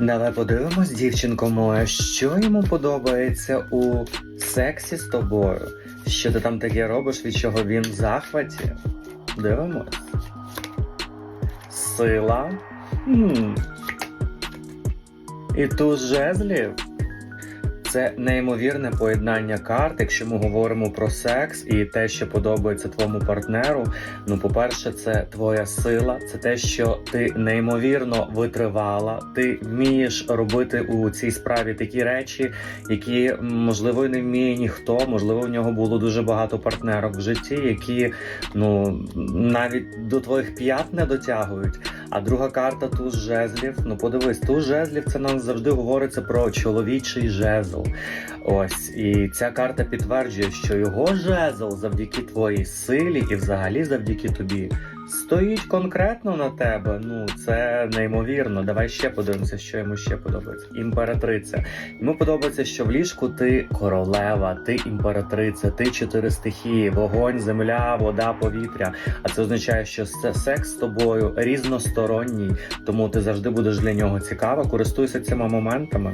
Давай подивимось, дівчинко моя, що йому подобається у сексі з тобою. Що ти там таке робиш, від чого він в захваті? Дивимось. Сила. Хм. І тут жезлів. Це неймовірне поєднання карт, якщо ми говоримо про секс і те, що подобається твоєму партнеру. Ну, по-перше, це твоя сила, це те, що ти неймовірно витривала. Ти вмієш робити у цій справі такі речі, які можливо не вміє ніхто. Можливо, в нього було дуже багато партнерок в житті, які ну навіть до твоїх п'ят не дотягують. А друга карта туз жезлів. Ну подивись, туз жезлів це нам завжди говориться про чоловічий жезл. Ось і ця карта підтверджує, що його жезл завдяки твоїй силі і взагалі завдяки тобі стоїть конкретно на тебе. Ну це неймовірно. Давай ще подивимося, що йому ще подобається. Імператриця. Йому подобається, що в ліжку ти королева, ти імператриця, ти чотири стихії: вогонь, земля, вода, повітря. А це означає, що се- секс з тобою різносторонній, тому ти завжди будеш для нього цікава. Користуйся цими моментами.